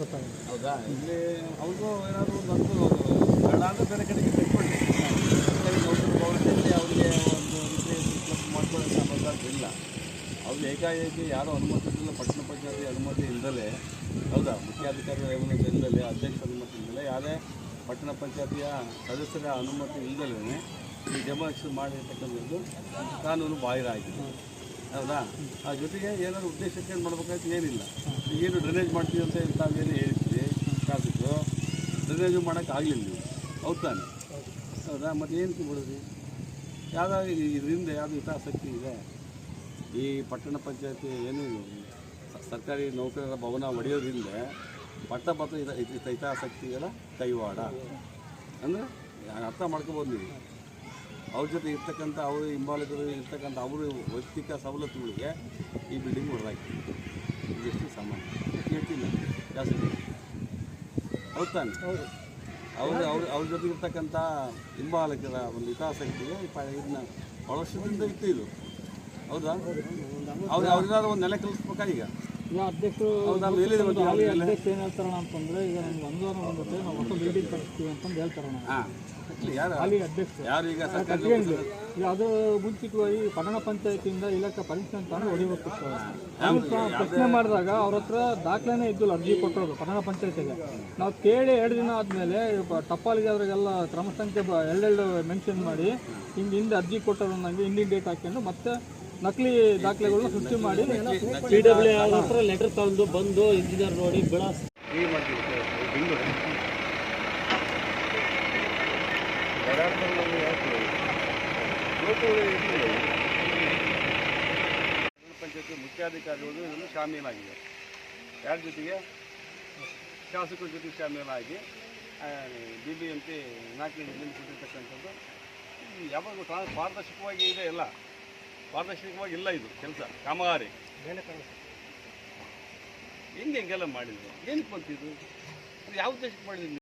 ಗೊತ್ತಾಗುತ್ತೆ. ಹೌದಾ? ಇಲ್ಲಿ ಅವ್ರಿಗೂ ಏನಾದರೂ ಅನುಕೂಲ ಬೇಡ ಅಂದರೆ ಬೇರೆ ಕಡೆಗೆ ಕಟ್ಕೊಳ್ಳಿ ಸರ್ಕಾರಿ ಅವರಿಗೆ ಒಂದು ರೀತಿ ಪ್ಲಸ್ ಮಾಡ್ಕೊಳ್ಳೋ ಅವ್ರಿಗೆ ಏಕಾಏಕಿ ಯಾರೂ ಅನುಮತಿ ಇಲ್ಲ ಪಟ್ಟಣ ಪಂಚಾಯತಿ ಅನುಮತಿ ಇಲ್ಲದಲೇ ಹೌದಾ? ಮುಖ್ಯಾಧಿಕಾರಿ ಅನುಮತಿ ಇಲ್ಲದಲೇ ಅಧ್ಯಕ್ಷ ಅನುಮತಿ ಇಲ್ಲದೆ ಯಾವುದೇ ಪಟ್ಟಣ ಪಂಚಾಯತಿಯ ಸದಸ್ಯರ ಅನುಮತಿ ಇಲ್ಲದಲೇ ಈ ಜಮಾಯಿಸಿ ಮಾಡಿರ್ತಕ್ಕಂಥದ್ದು ಕಾನೂನು ಬಾಹಿರ ಆಗಿದೆ. ಹೌದಾ? ಆ ಜೊತೆಗೆ ಏನಾದ್ರು ಉದ್ದೇಶಕ್ಕೆ ಏನು ಮಾಡ್ಬೇಕಾಯ್ತು ಏನಿಲ್ಲ. ಏನು ಡ್ರೈನೇಜ್ ಮಾಡ್ತೀವಿ ಅಂತ ತಾವೇನು ಹೇಳ್ತೀವಿ ಶಾಸಕರು ಡ್ರೈನೇಜು ಮಾಡೋಕೆ ಆಗಲಿಲ್ಲ ನೀವು. ಹೌದು ತಾನೆ? ಹೌದಾ? ಮತ್ತು ಏನು ಬಿಡೋದು ಯಾವ್ದಾದ್ರು ಇದರಿಂದ ಯಾವುದು ಹಿತಾಸಕ್ತಿ ಇದೆ? ಈ ಪಟ್ಟಣ ಪಂಚಾಯತಿ ಏನು ಸರ್ಕಾರಿ ನೌಕರರ ಭವನ ಒಡೆಯೋದ್ರಿಂದ ಪಟ್ಟ ಹಿತ ಹಿತ ಹಿತಾಸಕ್ತಿಗಳ ಕೈವಾಡ. ಅಂದರೆ ಅರ್ಥ ಮಾಡ್ಕೋಬೋದು ನೀವು. ಅವ್ರ ಜೊತೆ ಇರ್ತಕ್ಕಂಥ ಅವರು ಹಿಂಬಾಲಕರು ಇರ್ತಕ್ಕಂಥ ಅವರು ವೈಯಕ್ತಿಕ ಸವಲತ್ತುಗಳಿಗೆ ಈ ಬಿಲ್ಡಿಂಗ್ ಹೊಡೆದಾಕಿ. ಇದೆಷ್ಟು ಸಾಮಾನ್ಯ. ಹೇಳ್ತೀನಿ ಜಾಸ್ತಿ ಹೌದು. ತಾನೆ ಅವರು ಅವ್ರ ಅವ್ರ ಜೊತೆ ಇರ್ತಕ್ಕಂಥ ಹಿಂಬಾಲಕರ ಒಂದು ಹಿತಾಸಕ್ತಿಗೆ ಇದನ್ನ ಭಾಳ ವರ್ಷದಿಂದ ಇತ್ತು ಇದು. ಹೌದಾ? ಅವ್ರು ಅವ್ರಿಗಾದ್ರೂ ಒಂದು ನೆಲೆ ಕಲಿಸ್ಬೇಕಾ ಈಗ? ಈಗ ಅಧ್ಯಕ್ಷರು ಒಂದು ಹಾಲಿ ಅಧ್ಯಕ್ಷ ಏನು ಹೇಳ್ತಾರಣ ಅಂತಂದ್ರೆ ಈಗ ನಮ್ಗೆ ಅನುದಾನ ಬಂಗುತ್ತೆ ನಾವು ಹೊಸ ಬಿಲ್ಡಿಂಗ್ ಕಟ್ತೀವಿ ಅಂತಂದು ಹೇಳ್ತಾರಣ. ಹಾಲಿ ಅಧ್ಯಕ್ಷ ಈಗ ಅದು ಮುಂಚಿತವಾಗಿ ಪಟ್ಟಣ ಪಂಚಾಯತಿಯಿಂದ ಇಲಾಖೆ ಪರೀಕ್ಷೆ ಅಂತ ಹೊಡಿಬೇಕು ಪ್ರಶ್ನೆ ಮಾಡಿದಾಗ ಅವ್ರ ಹತ್ರ ದಾಖಲೆನೇ ಇದ್ದಿಲ್ಲ ಅರ್ಜಿ ಕೊಟ್ಟರು ಪಟ್ಟಣ ಪಂಚಾಯತಿಗೆ. ನಾವು ಕೇಳಿ ಎರಡು ದಿನ ಆದಮೇಲೆ ಟಪಾಲಿಗೆ ಅದ್ರಾಗೆಲ್ಲ ಕ್ರಮ ಸಂಖ್ಯೆ ಎರಡೆರಡು ಮೆನ್ಷನ್ ಮಾಡಿ ಹಿಂಗೆ ಹಿಂದೆ ಅರ್ಜಿ ಕೊಟ್ಟರು ನನಗೆ ಹಿಂದಿನ ಡೇಟ್ ಹಾಕೊಂಡು ಮತ್ತೆ ನಕಲಿ ದಾಖಲೆಗಳನ್ನ ಸೃಷ್ಟಿ ಮಾಡಿ ಪಿ ಡಬ್ಲ್ಯೂ ಹತ್ರ ಲೆಟರ್ ತಗೊಂಡು ಬಂದು ಇಂಜಿನಿಯರ್ ನೋಡಿ ಬಿಡಾ ಪಂಚಾಯತಿ ಮುಖ್ಯಾಧಿಕಾರಿಗಳು ಇದನ್ನು ಶಾಮೀಲಾಗಿದೆ. ಯಾರ ಜೊತೆಗೆ? ಶಾಸಕರ ಜೊತೆ ಶಾಮೀಲಾಗಿ ಬಿ ಬಿ ಎಂ ಪಿ ನಾಲ್ಕು ಯಾವಾಗಲೂ ಯಾವಾಗ ಪಾರದರ್ಶಕವಾಗಿ ಇದೆ ಎಲ್ಲ. ಪಾರದರ್ಶಕವಾಗಿ ಇಲ್ಲ ಇದು ಕೆಲಸ. ಕಾಮಗಾರಿ. ಹೆಂಗೆ ಹೆಂಗೆಲ್ಲ ಮಾಡಿದ್ರು. ಏನಕ್ಕೆ ಬಂತಿದ್ದು ಅದು ಯಾವ ಉದ್ದೇಶಕ್ಕೆ ಮಾಡಿದ್ರಿ?